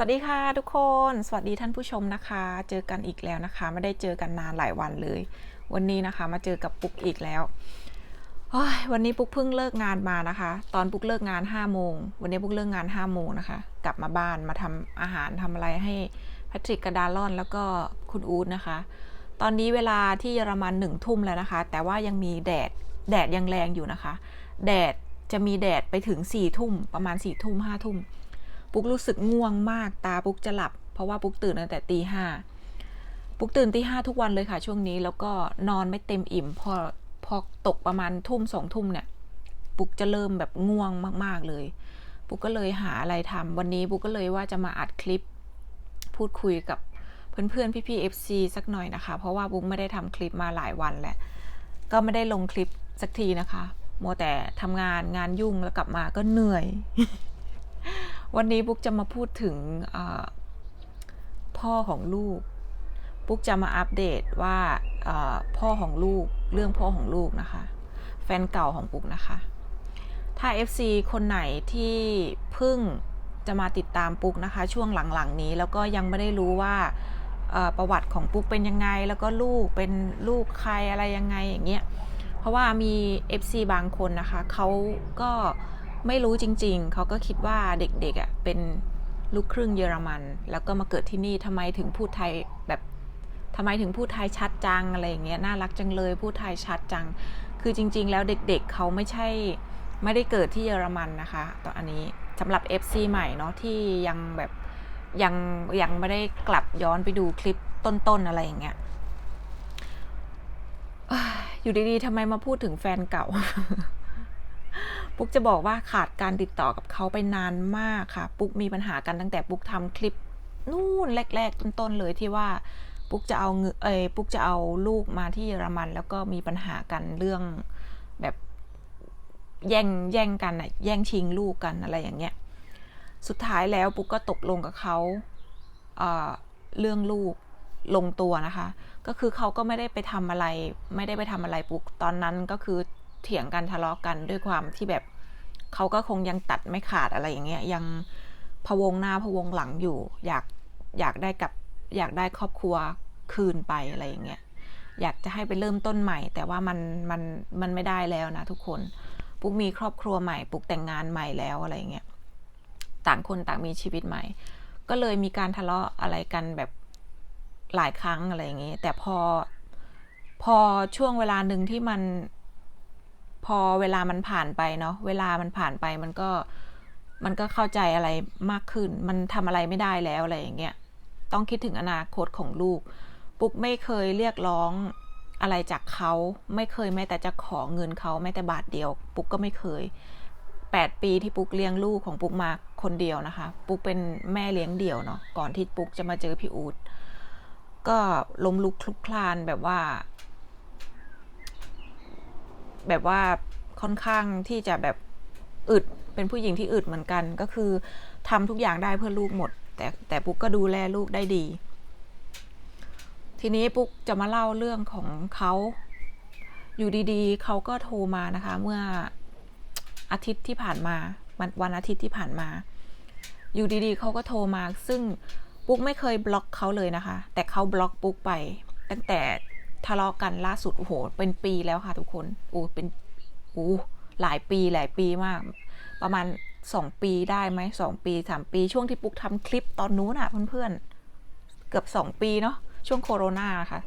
สวัสดีค่ะทุกคน สวัสดีท่านผู้ชมนะคะ เจอกันอีกแล้วนะคะ ไม่ได้เจอกันนานหลายวันเลย วันนี้นะคะมาเจอกับปุ๊กอีกแล้ววันนี้ปุ๊กเพิ่งเลิกงานมานะคะ ตอนปุ๊กเลิกงาน5้าโมง วันนี้ปุ๊กเลิกงาน5้าโมงนะคะ กลับมาบ้านมาทำอาหารทำอะไรให้แพทริกกระดาลอนแล้วก็คุณอู๊ดนะคะ ตอนนี้เวลาที่เยอรมันหนึ่งทุ่มแล้วนะคะ แต่ว่ายังมีแดด แดดยังแรงอยู่นะคะ แดดจะมีแดดไปถึง4ี่ทุ่มประมาณ4ี่ทุ่มห้าทุ่ม ปุ๊กรู้สึกง่วงมากตาปุ๊กจะหลับ เพราะว่าปุ๊กตื่นตั้งแต่ตีห้าปุ๊กตื่นตีห้าทุกวันเลยค่ะช่วงนี้แล้วก็นอนไม่เต็มอิ่ม พอพอตกประมาณทุ่มสองทุ่มเนี่ย ปุ๊กจะเริ่มแบบง่วงมากๆเลย ปุ๊กก็เลยหาอะไรทำวันนี้ปุ๊กก็เลยว่าจะมาอัดคลิป พูดคุยกับเพื่อนๆพี่ๆ FC สักหน่อยนะคะ เพราะว่าปุ๊กไม่ได้ทำคลิปมาหลายวันแหละก็ไม่ได้ลงคลิปสักทีนะคะ มัวแต่ทำงานงานยุ่งแล้วกลับมาก็เหนื่อย วันนี้ปุ๊กจะมาพูดถึงพ่อของลูกปุ๊กจะมาอัปเดตว่าพ่อของลูกเรื่องพ่อของลูกนะคะ แฟนเก่าของปุ๊กนะคะ ถ้า FC คนไหนที่เพิ่งจะมาติดตามปุ๊กนะคะ ช่วงหลังๆนี้แล้วก็ยังไม่ได้รู้ว่าประวัติของปุ๊กเป็นยังไง แล้วก็ลูกเป็นลูกใครอะไรยังไงอย่างเงี้ยเพราะว่ามี FC บางคนนะคะเขาก็ ไม่รู้จริง ๆ เขาก็คิดว่าเด็กๆอะเป็นลูกครึ่งเยอรมัน แล้วก็มาเกิดที่นี่ทำไมถึงพูดไทยแบบทำไมถึงพูดไทยชัดจังอะไรอย่างเงี้ยน่ารักจังเลยพูดไทยชัดจัง คือจริง ๆ แล้วเด็กๆเขาไม่ใช่ไม่ได้เกิดที่เยอรมันนะคะตอนอันนี้สำหรับ FC ใหม่เนาะที่ยังแบบยังยังไม่ได้กลับย้อนไปดูคลิปต้นๆอะไรอย่างเงี้ยอยู่ดีๆทำไมมาพูดถึงแฟนเก่า ปุ๊กจะบอกว่าขาดการติดต่อกับเขาไปนานมากค่ะ ปุ๊กมีปัญหากันตั้งแต่ปุ๊กทำคลิปนู่นแรก ๆ ต้นๆเลยที่ว่าปุ๊กจะเอาเงเอยปุ๊กจะเอาลูกมาที่เยอรมัน แล้วก็มีปัญหากันเรื่องแบบแย่งแย่งกันอะแย่งชิงลูกกันอะไรอย่างเงี้ยสุดท้ายแล้วปุ๊กก็ตกลงกับเขาเเรื่องลูกลงตัวนะคะ ก็คือเขาก็ไม่ได้ไปทำอะไร ไม่ได้ไปทำอะไรปุ๊กตอนนั้นก็คือ เถียงกันทะเลาะกันด้วยความที่แบบเขาก็คงยังตัดไม่ขาดอะไรอย่างเงี้ยยังพวงหน้าพวงหลังอยู่ อยากอยากได้กับอยากได้ครอบครัวคืนไปอะไรอย่างเงี้ยอยากจะให้ไปเริ่มต้นใหม่ แต่ว่ามันมันมันไม่ได้แล้วนะทุกคนปุ๊กมีครอบครัวใหม่ปุ๊กแต่งงานใหม่แล้วอะไรเงี้ยต่างคนต่างมีชีวิตใหม่ ก็เลยมีการทะเลาะอะไรกันแบบหลายครั้งอะไรอย่างเงี้ยแต่พอพอช่วงเวลาหนึ่งที่มัน พอเวลามันผ่านไปเนาะเวลามันผ่านไปมันก็มันก็เข้าใจอะไรมากขึ้น มันทำอะไรไม่ได้แล้วอะไรอย่างเงี้ยต้องคิดถึงอนาคตของลูก ปุ๊กไม่เคยเรียกร้องอะไรจากเขา ไม่เคยแม้แต่จะขอเงินเขาแม้แต่บาทเดียว ปุ๊กก็ไม่เคยแปดปีที่ปุ๊กเลี้ยงลูกของปุ๊กมาคนเดียวนะคะ ปุ๊กเป็นแม่เลี้ยงเดี่ยวเนาะก่อนที่ปุ๊กจะมาเจอพี่อูดก็ล้มลุกคลุกคลานแบบว่า แบบว่าค่อนข้างที่จะแบบอึดเป็นผู้หญิงที่อึดเหมือนกัน ก็คือทำทุกอย่างได้เพื่อลูกหมด แต่แต่ปุ๊กก็ดูแลลูกได้ดี ทีนี้ปุ๊กจะมาเล่าเรื่องของเขาอยู่ดีๆ เขาก็โทรมานะคะ เมื่ออาทิตย์ที่ผ่านมาวันอาทิตย์ที่ผ่านมา อยู่ดีๆ เขาก็โทรมา ซึ่งปุ๊กไม่เคยบล็อกเขาเลยนะคะ แต่เขาบล็อกปุ๊กไป ตั้งแต่ ทะเลาะกันล่าสุดโอ้โหเป็นปีแล้วค่ะทุกคนโอ้เป็นโอ้หลายปีหลายปีมาก ประมาณสองปีได้ไหมสองปีสามปี ช่วงที่ปุ๊กทำคลิปตอนนู้นอะเพื่อนๆ เกือบสองปีเนาะช่วงโคโรนาค่ะ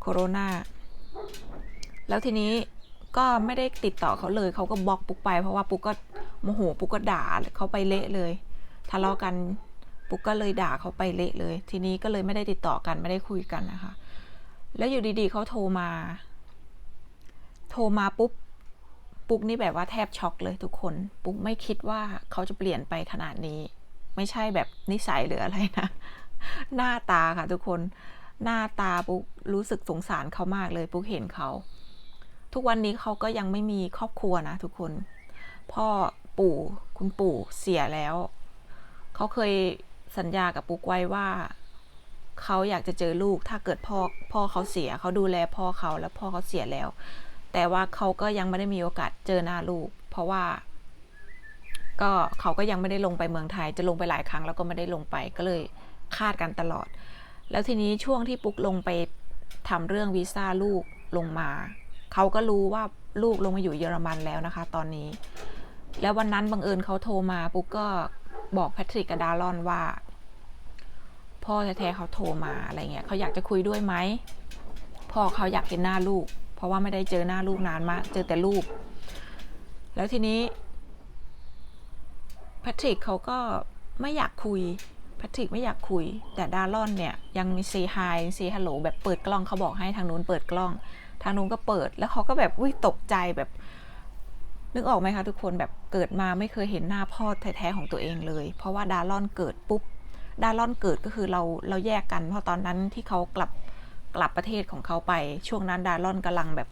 โคโรนาแล้วทีนี้ก็ไม่ได้ติดต่อเขาเลย เขาก็บล็อกปุ๊กไป เพราะว่าปุ๊กก็โมโหปุ๊กก็ด่าเขาไปเละเลย ทะเลาะกันปุ๊กก็เลยด่าเขาไปเละเลย ทีนี้ก็เลยไม่ได้ติดต่อกันไม่ได้คุยกันนะคะ แล้วอยู่ดีๆเขาโทรมา โทรมาปุ๊บ ปุ๊กนี่แบบว่าแทบช็อกเลยทุกคน ปุ๊กไม่คิดว่าเขาจะเปลี่ยนไปขนาดนี้ ไม่ใช่แบบนิสัยหรืออะไรนะ หน้าตาค่ะทุกคน หน้าตาปุ๊กรู้สึกสงสารเขามากเลย ปุ๊กเห็นเขา ทุกวันนี้เขาก็ยังไม่มีครอบครัวนะทุกคน พ่อปู่คุณปู่เสียแล้ว เขาเคยสัญญากับปุ๊กไว้ว่า เขาอยากจะเจอลูก ถ้าเกิดพ่อพ่อเขาเสีย เขาดูแลพ่อเขาแล้วพ่อเขาเสียแล้ว แต่ว่าเขาก็ยังไม่ได้มีโอกาสเจอหน้าลูก เพราะว่า ก็เขาก็ยังไม่ได้ลงไปเมืองไทย จะลงไปหลายครั้งแล้วก็ไม่ได้ลงไปก็เลยคาดกันตลอด แล้วทีนี้ช่วงที่ปุ๊กลงไปทำเรื่องวีซ่าลูกลงมา เขาก็รู้ว่าลูกลงมาอยู่เยอรมันแล้วนะคะ ตอนนี้ แล้ววันนั้นบังเอิญเขาโทรมาปุ๊กก็บอกแพทริกกับดารอนว่า พ่อแท้ๆเขาโทรมาอะไรเงี้ยเขาอยากจะคุยด้วยไหมพ่อเขาอยากเห็นหน้าลูก เพราะว่าไม่ได้เจอหน้าลูกนานมาก เจอแต่รูปแล้วทีนี้แพทริกเขาก็ไม่อยากคุยแพทริกไม่อยากคุย แต่ดารอนเนี่ยยังมีซีไฮซีฮัลโหลแบบเปิดกล้องเขาบอกให้ทางนู้นเปิดกล้อง ทางนู้นก็เปิด แล้วเขาก็แบบอุ้ยตกใจแบบนึกออกไหมคะทุกคนแบบเกิดมาไม่เคยเห็นหน้าพ่อแท้ๆของตัวเองเลย เพราะว่าดารอนเกิดปุ๊บ ดารอนเกิดก็คือเราเราแยกกัน เพราะตอนนั้นที่เขากลับกลับประเทศของเขาไป ช่วงนั้นดารอนกำลังแบบ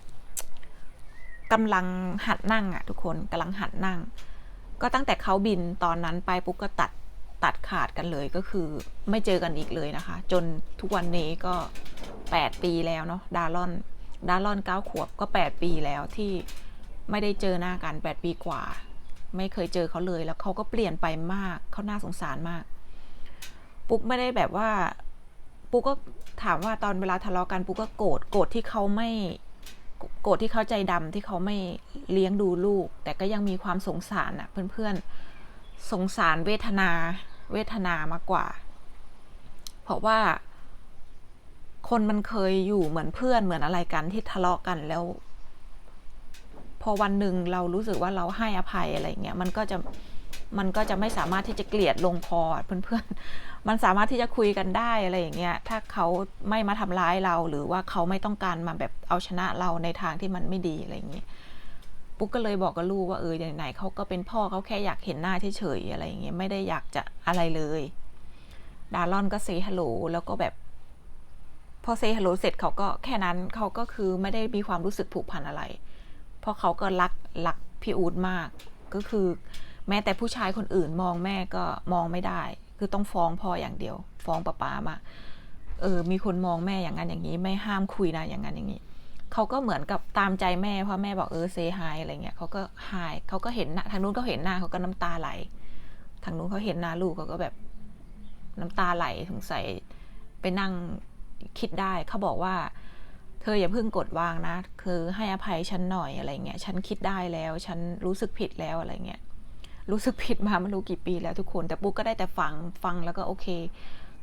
กำลังหัดนั่งอะทุกคนกำลังหัดนั่ง ก็ตั้งแต่เขาบินตอนนั้นไปปุ๊บก็ตัดตัดขาดกันเลยก็คือไม่เจอกันอีกเลยนะคะ จนทุกวันนี้ก็ 8 ปีแล้วเนาะดารอนดารอน9ขวบก็ 8 ปีแล้วที่ไม่ได้เจอหน้ากัน 8 ปีกว่า ไม่เคยเจอเขาเลยแล้วเขาก็เปลี่ยนไปมากเขาน่าสงสารมาก ปุ๊กไม่ได้แบบว่า ปุ๊กก็ถามว่าตอนเวลาทะเลาะกันปุ๊กก็โกรธโกรธที่เขาไม่โกรธที่เขาใจดำที่เขาไม่เลี้ยงดูลูก แต่ก็ยังมีความสงสารอะเพื่อนๆสงสารเวทนา เวทนามากกว่า เพราะว่า คนมันเคยอยู่เหมือนเพื่อนเหมือนอะไรกันที่ทะเลาะกันแล้ว พอวันหนึ่งเรารู้สึกว่าเราให้อภัยอะไรเงี้ยมันก็จะมันก็จะไม่สามารถที่จะเกลียดลงคอเพื่อนๆ มันสามารถที่จะคุยกันได้อะไรอย่างเงี้ยถ้าเขาไม่มาทำร้ายเราหรือว่าเขาไม่ต้องการมาแบบเอาชนะเราในทางที่มันไม่ดีอะไรอย่างเงี้ยปุ๊กก็เลยบอกกับลูกว่าเออไหนๆเขาก็เป็นพ่อเขาแค่อยากเห็นหน้าเฉยๆอะไรอย่างเงี้ยไม่ได้อยากจะอะไรเลยดารอนก็เซฮัลโหลแล้วก็แบบพอเซฮัลโหลเสร็จเขาก็แค่นั้นเขาก็คือไม่ได้มีความรู้สึกผูกพันอะไร เพราะเขาก็รักรักพี่อูดมาก ก็คือ แม้แต่ผู้ชายคนอื่นมองแม่ก็มองไม่ได้ คือต้องฟ้องพ่ออย่างเดียว ฟ้องป้าป้ามาเออ มีคนมองแม่อย่างนั้นอย่างนี้ไม่ห้ามคุยนะอย่างนั้นอย่างนี้เขาก็เหมือนกับตามใจแม่เพราะแม่บอกเออเซฮายอะไรเงี้ยเขาก็หายเขาก็เห็นหน้าทางนู้นก็เห็นหน้าเขาก็น้ำตาไหล ทางนู้นเขาเห็นหน้าลูกเขาก็แบบน้ำตาไหลสงสัยไปนั่งคิดได้เขาบอกว่า เธออย่าเพิ่งกดวางนะ คือให้อภัยฉันหน่อยอะไรเงี้ยฉันคิดได้แล้ว ฉันรู้สึกผิดแล้วอะไรเงี้ย รู้สึกผิดมาไม่รู้กี่ปีแล้วทุกคน แต่ปุ๊กก็ได้แต่ฟังฟังแล้วก็โอเค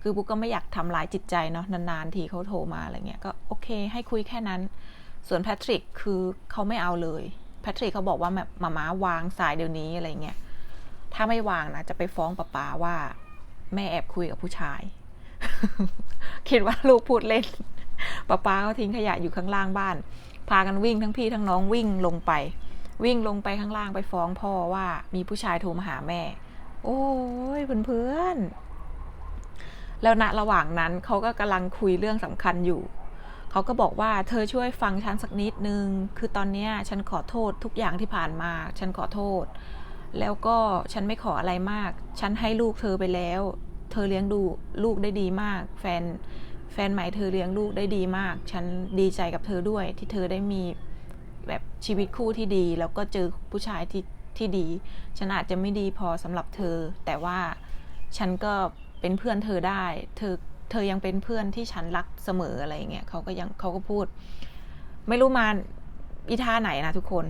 คือปุ๊กก็ไม่อยากทำร้ายจิตใจเนาะนานๆทีเขาโทรมาอะไรเงี้ยก็โอเค ให้คุยแค่นั้น ส่วนแพทริกคือเขาไม่เอาเลยแพทริกเขาบอกว่าแบบมาม้าวางสายเดี๋ยวนี้อะไรเงี้ยถ้าไม่วางนะจะไปฟ้องป้าป๋าว่า แม่แอบคุยกับผู้ชาย คิดว่าลูกพูดเล่นป้าป้าเขาทิ้งขยะอยู่ข้างล่างบ้าน พากันวิ่งทั้งพี่ทั้งน้องวิ่งลงไป วิ่งลงไปข้างล่างไปฟ้องพ่อว่ามีผู้ชายโทรมาหาแม่ โอ้ยเพื่อนๆแล้วณระหว่างนั้นเขาก็กำลังคุยเรื่องสำคัญอยู่เขาก็บอกว่าเธอช่วยฟังฉันสักนิดนึง คือตอนนี้ฉันขอโทษทุกอย่างที่ผ่านมา ฉันขอโทษ แล้วก็ฉันไม่ขออะไรมาก ฉันให้ลูกเธอไปแล้ว เธอเลี้ยงดูลูกได้ดีมาก แฟน แฟนใหม่เธอเลี้ยงลูกได้ดีมาก ฉันดีใจกับเธอด้วยที่เธอได้มี แบบชีวิตคู่ที่ดี แล้วก็เจอผู้ชายที่ที่ดี ฉันอาจจะไม่ดีพอสำหรับเธอ แต่ว่าฉันก็เป็นเพื่อนเธอได้ เธอเธอยังเป็นเพื่อนที่ฉันรักเสมออะไรเงี้ยเขาก็ยังเขาก็พูด ไม่รู้มาอีท่าไหนนะทุกคน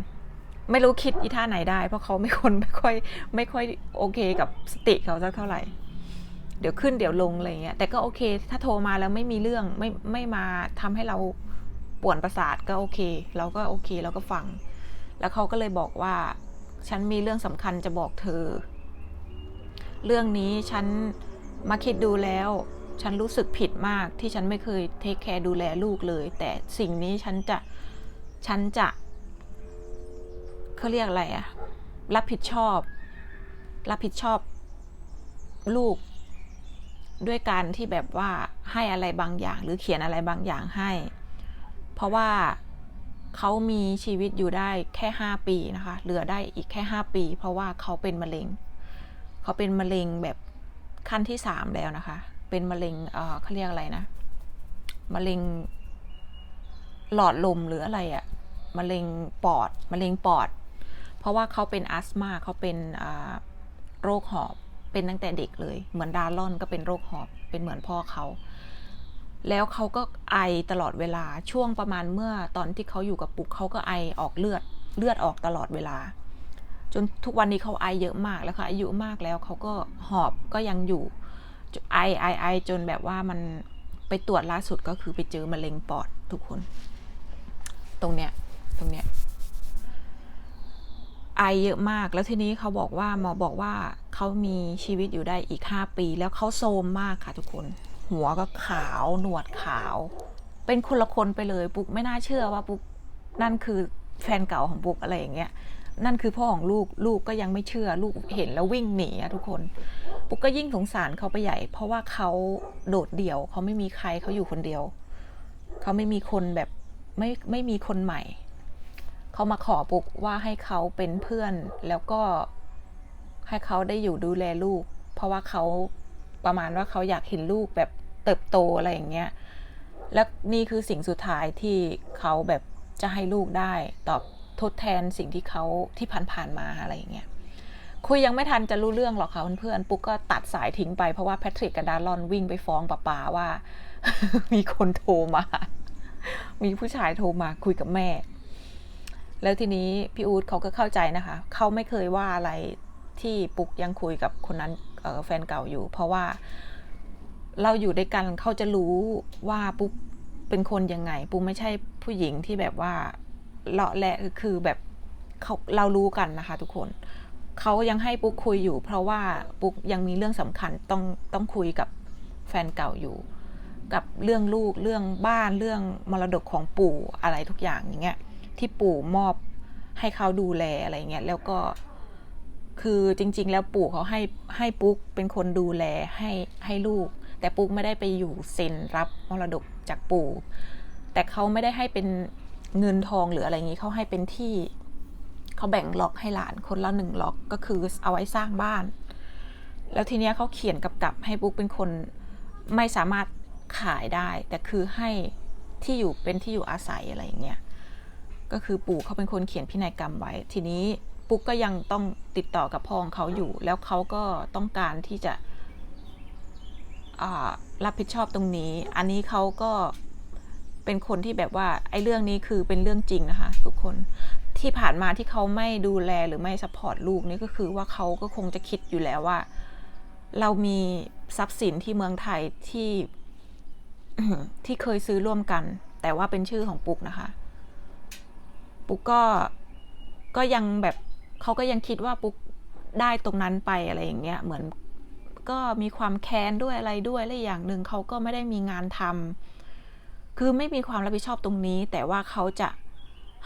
ไม่รู้คิดอีท่าไหนได้ เพราะเขาไม่คนไม่ค่อยไม่ค่อยโอเคกับสติเขาสักเท่าไหร่ เดี๋ยวขึ้นเดี๋ยวลงอะไรเงี้ยแต่ก็โอเค ถ้าโทรมาแล้วไม่มีเรื่องไม่ไม่มาทำให้เรา ป่วนประสาทก็โอเค เราก็โอเคเราก็ฟัง แล้วเขาก็เลยบอกว่า ฉันมีเรื่องสำคัญจะบอกเธอ เรื่องนี้ฉันมาคิดดูแล้ว ฉันรู้สึกผิดมากที่ฉันไม่เคยเทคแคร์ดูแลลูกเลย แต่สิ่งนี้ฉันจะ ฉันจะเขาเรียกอะไรอะรับผิดชอบ รับผิดชอบ ลูก ด้วยการที่แบบว่าให้อะไรบางอย่าง หรือเขียนอะไรบางอย่างให้ เพราะว่าเขามีชีวิตอยู่ได้แค่ห้าปีนะคะ เหลือได้อีกแค่ห้าปี เพราะว่าเขาเป็นมะเร็ง เขาเป็นมะเร็งแบบขั้นที่สามแล้วนะคะ เป็นมะเร็งเออเขาเรียกอะไรนะ มะเร็ง หลอดลมหรืออะไรอะมะเร็งปอด มะเร็งปอด เพราะว่าเขาเป็นอัสมาเขาเป็นโรคหอบ เป็นตั้งแต่เด็กเลย เหมือนดารอนก็เป็นโรคหอบ เป็นเหมือนพ่อเขา แล้วเขาก็ไอตลอดเวลาช่วงประมาณเมื่อตอนที่เขาอยู่กับปุ๊กเขาก็ไอออกเลือดเลือดออกตลอดเวลา จนทุกวันนี้เขาไอเยอะมากแล้วค่ะอายุมากแล้วเขาก็หอบก็ยังอยู่ไอไอไอจนแบบว่ามันไปตรวจล่าสุดก็คือไปเจอมะเร็งปอดทุกคน ตรงเนี้ยตรงเนี้ยไอเยอะมากแล้วทีนี้เขาบอกว่าหมอบอกว่าเขามีชีวิตอยู่ได้อีก 5 ปี แล้วเขาโซมมากค่ะทุกคน หัวก็ขาวหนวดขาว เป็นคนละคนไปเลยปุ๊กไม่น่าเชื่อว่าปุ๊กนั่นคือแฟนเก่าของปุ๊กอะไรอย่างเงี้ยนั่นคือพ่อของลูกลูกก็ยังไม่เชื่อ ลูกเห็นแล้ววิ่งหนีอะทุกคนปุ๊กก็ยิ่งสงสารเขาไปใหญ่ เพราะว่าเขาโดดเดี่ยวเขาไม่มีใครเขาอยู่คนเดียว เขาไม่มีคนแบบไม่ไม่มีคนใหม่ เขามาขอปุ๊กว่าให้เขาเป็นเพื่อนแล้วก็ให้เขาได้อยู่ดูแลลูก เพราะว่าเขาประมาณว่าเขาอยากเห็นลูกแบบ เติบโตอะไรอย่างเงี้ย และนี่คือสิ่งสุดท้ายที่เขาแบบจะให้ลูกได้ตอบทดแทนสิ่งที่เขาที่ผ่านๆมาอะไรอย่างเงี้ยคุยยังไม่ทันจะรู้เรื่องหรอกค่ะเพื่อนๆปุ๊กก็ตัดสายทิ้งไปเพราะว่าแพทริกกับดารอนวิ่งไปฟ้องป้าปาว่า มีคนโทรมา มีผู้ชายโทรมาคุยกับแม่ แล้วทีนี้พี่อู๊ดเขาก็เข้าใจนะคะ เขาไม่เคยว่าอะไรที่ปุ๊กยังคุยกับคนนั้นแฟนเก่าอยู่ เพราะว่า เราอยู่ด้วยกันเขาจะรู้ว่าปุ๊กเป็นคนยังไง ปุ๊กไม่ใช่ผู้หญิงที่แบบว่าเลาะแหละคือแบบเขาเรารู้กันนะคะทุกคนเขายังให้ปุ๊กคุยอยู่ เพราะว่าปุ๊กยังมีเรื่องสำคัญต้องต้องคุยกับแฟนเก่าอยู่ กับเรื่องลูกเรื่องบ้านเรื่องมรดกของปู่อะไรทุกอย่างอย่างเงี้ยที่ปู่มอบให้เขาดูแลอะไรเงี้ยแล้วก็คือจริง ๆ แล้วปู่เขาให้ให้ปุ๊กเป็นคนดูแลให้ให้ลูก แต่ปุ๊กไม่ได้ไปอยู่เซ็นรับมรดกจากปู่ แต่เขาไม่ได้ให้เป็นเงินทองหรืออะไรอย่างนี้เขาให้เป็นที่เขาแบ่งล็อกให้หลานคนละหนึ่งล็อกก็คือเอาไว้สร้างบ้าน แล้วทีเนี้ยเขาเขียนกับกับให้ปุ๊กเป็นคนไม่สามารถขายได้ แต่คือให้ที่อยู่เป็นที่อยู่อาศัยอะไรอย่างเงี้ยก็คือปู่เขาเป็นคนเขียนพินัยกรรมไว้ ทีนี้ปุ๊กก็ยังต้องติดต่อกับพ่อของเขาอยู่ แล้วเขาก็ต้องการที่จะ รับผิดชอบตรงนี้ อันนี้เขาก็เป็นคนที่แบบว่าไอ้เรื่องนี้คือเป็นเรื่องจริงนะคะ ทุกคนที่ผ่านมาที่เขาไม่ดูแลหรือไม่สปอร์ตลูกนี่ก็คือว่าเขาก็คงจะคิดอยู่แล้วว่า เรามีทรัพย์สินที่เมืองไทยที่ที่เคยซื้อร่วมกัน แต่ว่าเป็นชื่อของปุ๊กนะคะ ปุ๊กก็ก็ยังแบบเขาก็ยังคิดว่าปุ๊กได้ตรงนั้นไปอะไรอย่างเงี้ย เหมือน ก็มีความแค้นด้วยอะไรด้วยและอย่างหนึ่งเขาก็ไม่ได้มีงานทำคือไม่มีความรับผิดชอบตรงนี้ แต่ว่าเขาจะ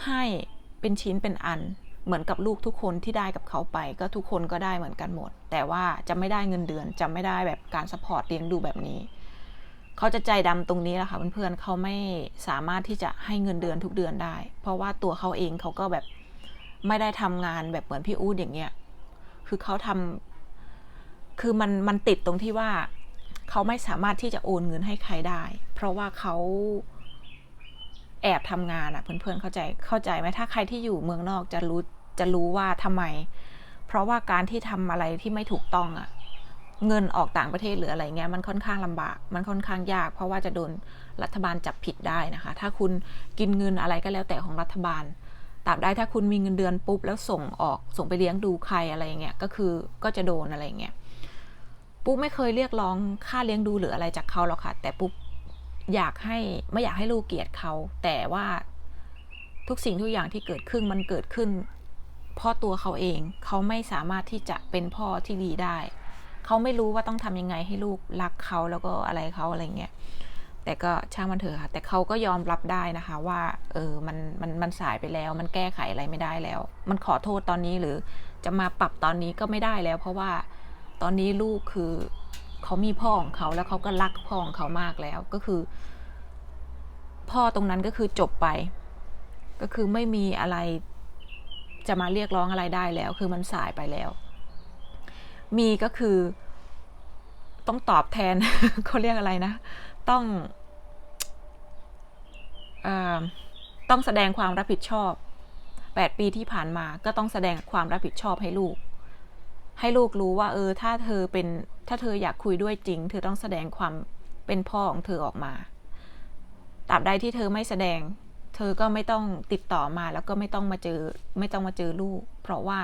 ให้เป็นชิ้นเป็นอัน เหมือนกับลูกทุกคนที่ได้กับเขาไป ก็ทุกคนก็ได้เหมือนกันหมด แต่ว่าจะไม่ได้เงินเดือน จะไม่ได้แบบการสปอร์ตเลี้ยงดูแบบนี้เขาจะใจดำตรงนี้แหละค่ะเพื่อนๆเขาไม่สามารถที่จะให้เงินเดือนทุกเดือนได้ เพราะว่าตัวเขาเองเขาก็แบบไม่ได้ทำงานแบบเหมือนพี่อู๊ดอย่างเงี้ย คือเขาทำ คือมันมันติดตรงที่ว่าเขาไม่สามารถที่จะโอนเงินให้ใครได้ เพราะว่าเขาแอบทำงานอะเพื่อนๆเข้าใจเข้าใจไหมถ้าใครที่อยู่เมืองนอกจะรู้จะรู้ว่าทำไม เพราะว่าการที่ทำอะไรที่ไม่ถูกต้องอะเงินออกต่างประเทศหรืออะไรเงี้ยมันค่อนข้างลำบาก มันค่อนข้างยาก เพราะว่าจะโดนรัฐบาลจับผิดได้นะคะ ถ้าคุณกินเงินอะไรก็แล้วแต่ของรัฐบาลตราบใดถ้าคุณมีเงินเดือนปุ๊บแล้วส่งออกส่งไปเลี้ยงดูใครอะไรเงี้ยก็คือก็จะโดนอะไรเงี้ย ปุ๊บไม่เคยเรียกร้องค่าเลี้ยงดูหรืออะไรจากเขาหรอกค่ะ แต่ปุ๊บอยากให้ไม่อยากให้ลูกเกลียดเขา แต่ว่าทุกสิ่งทุกอย่างที่เกิดขึ้นมันเกิดขึ้นเพราะตัวเขาเองเขาไม่สามารถที่จะเป็นพ่อที่ดีได้ เขาไม่รู้ว่าต้องทำยังไงให้ลูกรักเขาแล้วก็อะไรเขาอะไรเงี้ยแต่ก็ช่างมันเถอะค่ะ แต่เขาก็ยอมรับได้นะคะ ว่า เออมันมันมันสายไปแล้ว มันแก้ไขอะไรไม่ได้แล้ว มันขอโทษตอนนี้หรือจะมาปรับตอนนี้ก็ไม่ได้แล้ว เพราะว่า ตอนนี้ลูกคือเขามีพ่อของเขาแล้วเขาก็รักพ่อของเขามากแล้วก็คือ พ่อตรงนั้นก็คือจบไป ก็คือไม่มีอะไรจะมาเรียกร้องอะไรได้แล้ว คือมันสายไปแล้ว มีก็คือต้องตอบแทนเขาเรียกอะไรนะ ต้องออต้องแสดงความรับผิดชอบแปดปีที่ผ่านมาก็ต้องแสดงความรับผิดชอบให้ลูก ให้ลูกรู้ว่า เออ ถ้าเธอเป็นถ้าเธออยากคุยด้วยจริง เธอต้องแสดงความเป็นพ่อของเธอออกมาตราบใดที่เธอไม่แสดง เธอก็ไม่ต้องติดต่อมาแล้วก็ไม่ต้องมาเจอไม่ต้องมาเจอลูก เพราะว่า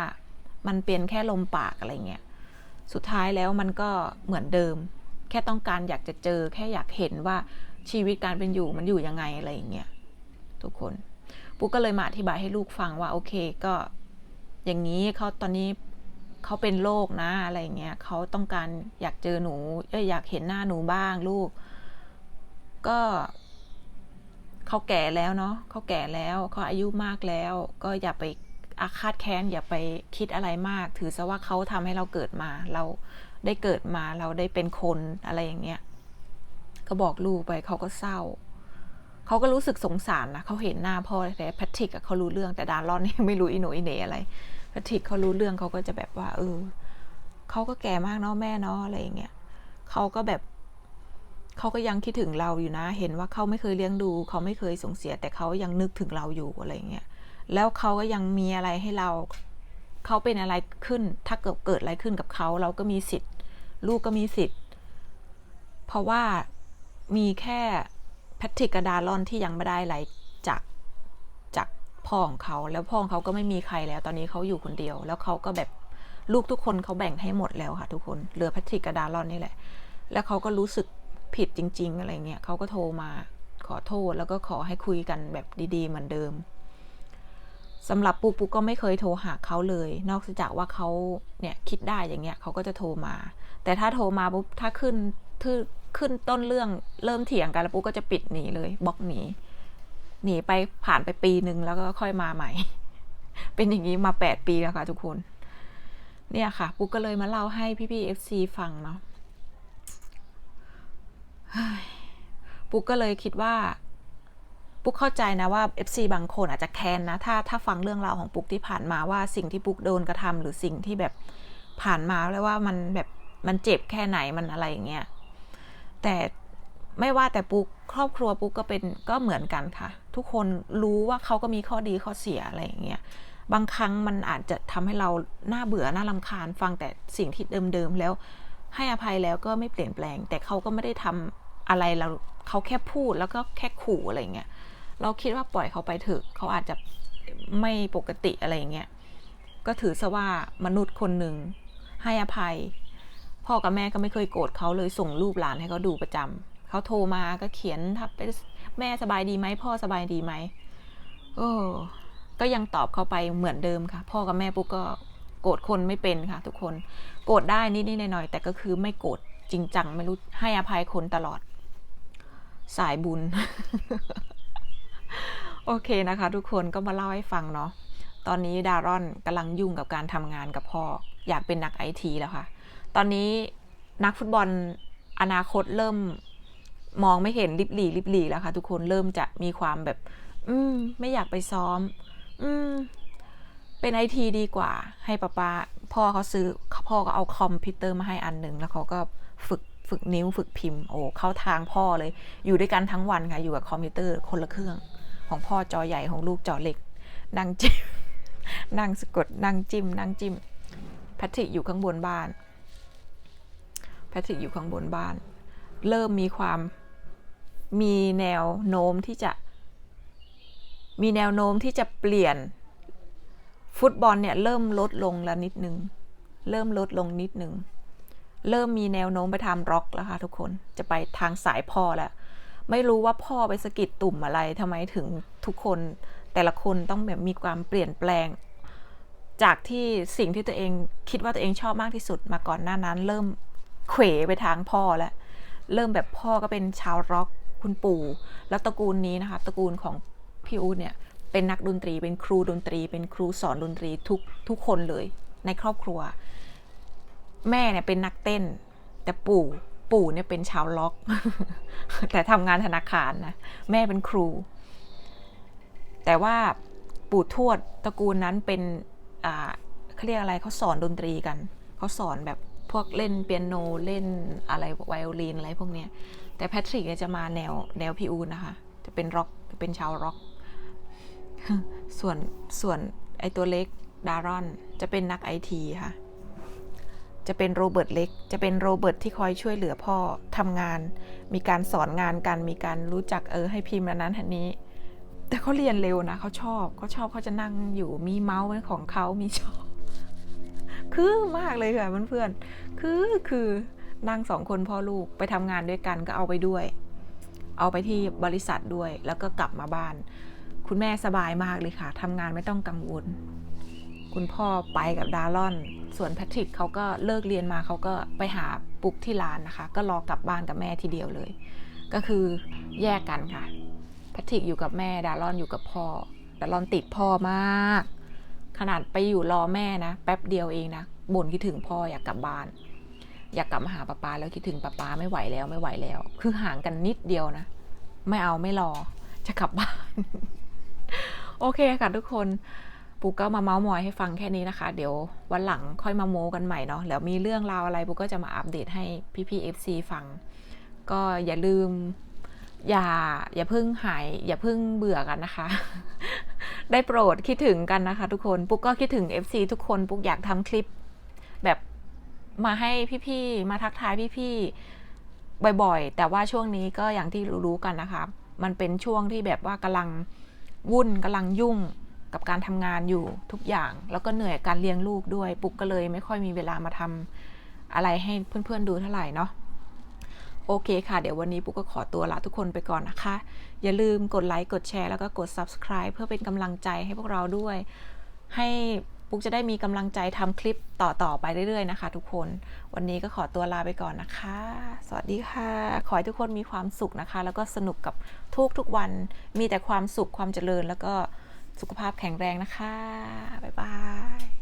มันเป็นแค่ลมปากอะไรเงี้ยสุดท้ายแล้วมันก็เหมือนเดิม แค่ต้องการอยากจะเจอ แค่อยากเห็นว่าชีวิตการเป็นอยู่มันอยู่ยังไงอะไรอย่างเงี้ยทุกคนปุ๊กก็เลยมาอธิบายให้ลูกฟังว่าโอเคก็ อย่างนี้เขาตอนนี้ เขาเป็นโรคนะอะไรเงี้ยเขาต้องการอยากเจอหนูเอยอยากเห็นหน้าหนูบ้างลูก ก็เขาแก่แล้วเนาะเขาแก่แล้วเขาอายุมากแล้ว ก็อย่าไปอาฆาตแค้นอย่าไปคิดอะไรมาก ถือซะว่าเขาทำให้เราเกิดมา เราได้เกิดมาเราได้เป็นคนอะไรอย่างเงี้ยก็บอกลูกไปเขาก็เศร้าเขาก็รู้สึกสงสารนะเขาเห็นหน้าพ่อแต่แพทริกเขารู้เรื่องแต่ดารอนนี่ไม่รู้อีโหนอีเหนอะไร แพทริกเขารู้เรื่องเขาก็จะแบบว่า เออเขาก็แก่มากเนาะแม่เนาะอะไรอย่างเงี้ยเขาก็แบบเขาก็ยังคิดถึงเราอยู่นะ เห็นว่าเขาไม่เคยเลี้ยงดูเขาไม่เคยส่งเสีย แต่เขายังนึกถึงเราอยู่อะไรอย่างเงี้ยแล้วเขาก็ยังมีอะไรให้เราเขาเป็นอะไรขึ้น ถ้าเกิดเกิดอะไรขึ้นกับเขาเราก็มีสิทธิ์ ลูกก็มีสิทธิ์ เพราะว่ามีแค่แพทริกกับดารอนที่ยังไม่ได้อะไร พ่อของเขาแล้วพ่อของเขาก็ไม่มีใครแล้ว ตอนนี้เขาอยู่คนเดียว แล้วเขาก็แบบลูกทุกคนเขาแบ่งให้หมดแล้วค่ะ ทุกคนเหลือแพทริกกับดารอนนี่แหละ แล้วเขาก็รู้สึกผิดจริง ๆ อะไรเงี้ยเขาก็โทรมาขอโทษแล้วก็ขอให้คุยกันแบบดีๆ เหมือนเดิมสำหรับปุ๊กปุ๊กก็ไม่เคยโทรหาเขาเลย นอกจากว่าเขาเนี่ยคิดได้อย่างเงี้ยเขาก็จะโทรมา แต่ถ้าโทรมาปุ๊บถ้าขึ้นขึ้นต้นเรื่องเริ่มเถียงกันแล้วปุ๊กก็จะปิดหนีเลยบล็อกหนี หนีไปผ่านไปปีหนึ่งแล้วก็ค่อยมาใหม่ เป็นอย่างนี้มาแปดปีแล้วค่ะทุกคน เนี่ยค่ะ ปุ๊กก็เลยมาเล่าให้พี่ๆเอฟซีฟังเนาะปุ๊กก็เลยคิดว่า ปุ๊กเข้าใจนะว่า FC บางคนอาจจะแค้นนะ ถ้าถ้าฟังเรื่องราวของปุ๊กที่ผ่านมาว่าสิ่งที่ปุ๊กโดนกระทำหรือสิ่งที่แบบผ่านมาแล้วว่ามันแบบมันเจ็บแค่ไหนมันอะไรอย่างเงี้ยแต่ไม่ว่าแต่ปุ๊ก ครอบครัวปุ๊กก็เป็นก็เหมือนกันค่ะ ทุกคนรู้ว่าเขาก็มีข้อดีข้อเสียอะไรอย่างเงี้ยบางครั้งมันอาจจะทำให้เราหน้าเบื่อหน้าลำคาญฟังแต่สิ่งที่เดิมๆแล้ว ให้อภัยแล้วก็ไม่เปลี่ยนแปลง แต่เขาก็ไม่ได้ทำอะไรเราเขาแค่พูดแล้วก็แค่ขู่อะไรเงี้ยเราคิดว่าปล่อยเขาไปเถอะเขาอาจจะไม่ปกติอะไรเงี้ยก็ถือซะว่ามนุษย์คนหนึ่งให้อภัย พ่อกับแม่ก็ไม่เคยโกรธเขาเลยส่งรูปหลานให้เขาดูประจำ เขาโทรมาก็เขียนทับไปแม่สบายดีไหมพ่อสบายดีไหมโอ้ก็ยังตอบเขาไปเหมือนเดิมค่ะ พ่อกับแม่ปุ๊กก็โกรธคนไม่เป็นค่ะ ทุกคนโกรธได้นิดๆหน่อยๆแต่ก็คือไม่โกรธจริงจังไม่รู้ให้อภัยคนตลอด สายบุญ โอเคนะคะ ทุกคนก็มาเล่าให้ฟังเนาะตอนนี้ดารอนกำลังยุ่งกับการทำงานกับพ่อ อยากเป็นนักไอทีแล้วค่ะ ตอนนี้นักฟุตบอลอนาคตเริ่ม มองไม่เห็นริบหรี่ริบหรี่แล้วค่ะ ทุกคนเริ่มจะมีความแบบ อืม ไม่อยากไปซ้อม อืม เป็นไอทีดีกว่า ให้ป้าป้าพ่อเขาซื้อพ่อก็เอาคอมพิวเตอร์มาให้อันหนึ่งแล้วเขาก็ฝึกฝึกนิ้วฝึกพิมพ์โอ้เข้าทางพ่อเลย อยู่ด้วยกันทั้งวันค่ะ อยู่กับคอมพิวเตอร์คนละเครื่อง ของพ่อจอใหญ่ของลูกจอเล็กนั่งจิ้มนั่งสะกดนั่งจิ้มนั่งจิ้มแพทริกอยู่ข้างบนบ้านแพทริกอยู่ข้างบนบ้าน เริ่มมีความ มีแนวโน้มที่จะ มีแนวโน้มที่จะเปลี่ยน ฟุตบอลเนี่ยเริ่มลดลงแล้วนิดนึง เริ่มลดลงนิดนึง เริ่มมีแนวโน้มไปทำร็อกแล้วค่ะทุกคนจะไปทางสายพ่อแล้ว ไม่รู้ว่าพ่อไปสะกิดตุ่มอะไรทำไมถึงทุกคนแต่ละคนต้องแบบมีความเปลี่ยนแปลง จากที่สิ่งที่ตัวเองคิดว่าตัวเองชอบมากที่สุดมาก่อนหน้านั้น เริ่มเขวไปทางพ่อแล้ว เริ่มแบบพ่อก็เป็นชาวร็อก คุณปู่แล้วตระกูลนี้นะคะตระกูลของพี่อู๊ดเนี่ยเป็นนักดนตรีเป็นครูดนตรี เป็นครูสอนดนตรีทุกทุกคนเลยในครอบครัว แม่เนี่ยเป็นนักเต้น แต่ปู่ปู่เนี่ยเป็นชาวล็อก แต่ทำงานธนาคารนะแม่เป็นครู แต่ว่าปู่ทวดตระกูลนั้นเป็นอ่าเขาเรียกอะไรเขาสอนดนตรีกันเขาสอนแบบพวกเล่นเปียโนเล่นอะไรไวโอลินอะไรพวกเนี้ย แต่แพทริกเนี่ยจะมาแนวแนวพี่อูนนะคะ จะเป็นร็อกจะเป็นชาวร็อก ส่วนส่วนไอตัวเล็กดารอนจะเป็นนักไอทีค่ะ จะเป็นโรเบิร์ตเล็ก จะเป็นโรเบิร์ตที่คอยช่วยเหลือพ่อทำงาน มีการสอนงานกัน มีการรู้จักเออให้พิมพ์อันนั้นอันนี้ แต่เขาเรียนเร็วนะเขาชอบเขาชอบเขาจะนั่งอยู่มีเมาส์เป็นของเขามีชอบคือมากเลยค่ะเพื่อนๆคือคือ นั่งสองคนพ่อลูกไปทำงานด้วยกันก็เอาไปด้วย เอาไปที่บริษัทด้วย แล้วก็กลับมาบ้าน คุณแม่สบายมากเลยค่ะทำงานไม่ต้องกังวล คุณพ่อไปกับดารอน ส่วนแพทริกเขาก็เลิกเรียนมาเขาก็ไปหาปุกที่ร้านนะคะ ก็รอกลับบ้านกับแม่ทีเดียวเลย ก็คือแยกกันค่ะแพทริกอยู่กับแม่ดารอนอยู่กับพ่อดารอนติดพ่อมาก ขนาดไปอยู่รอแม่นะ แป๊บเดียวเองนะบ่นคิดถึงพ่ออยากกลับบ้าน อยากกลับมาหาป้าปาแล้วคิดถึงป้าปาไม่ไหวแล้วไม่ไหวแล้ว คือห่างกันนิดเดียวนะ ไม่เอาไม่รอ จะกลับบ้าน โอเคค่ะทุกคนปูก็มาเมาส์มอยให้ฟังแค่นี้นะคะ เดี๋ยววันหลังค่อยมาโม้กันใหม่เนาะแล้วมีเรื่องราวอะไรปูก็จะมาอัปเดตให้พี่ๆ FC ฟัง ก็อย่าลืม อย่าอย่าเพิ่งหาย อย่าเพิ่งเบื่อกันนะคะ ได้โปรดคิดถึงกันนะคะ ทุกคนปุ๊กก็คิดถึง FC ทุกคนปุ๊กอยากทำคลิปแบบ มาให้พี่ๆ มาทักทายพี่ๆ บ่อยๆ แต่ว่าช่วงนี้ก็อย่างที่รู้ๆกันนะคะ มันเป็นช่วงที่แบบว่ากำลังวุ่นกำลังยุ่งกับการทำงานอยู่ทุกอย่าง แล้วก็เหนื่อยการเลี้ยงลูกด้วย ปุ๊กก็เลยไม่ค่อยมีเวลามาทำอะไรให้เพื่อนๆ ดูเท่าไหร่เนาะโอเคค่ะ เดี๋ยววันนี้ปุ๊กก็ขอตัวลาทุกคนไปก่อนนะคะ อย่าลืมกดไลค์ กดแชร์ แล้วก็กด subscribe เพื่อเป็นกำลังใจให้พวกเราด้วย ให้ ปุ๊กจะได้มีกำลังใจทำคลิปต่อๆไปเรื่อยๆนะคะ ทุกคน วันนี้ก็ขอตัวลาไปก่อนนะคะ สวัสดีค่ะ ขอให้ทุกคนมีความสุขนะคะ แล้วก็สนุกกับทุกๆวัน มีแต่ความสุขความเจริญ แล้วก็สุขภาพแข็งแรงนะคะ บ๊ายบาย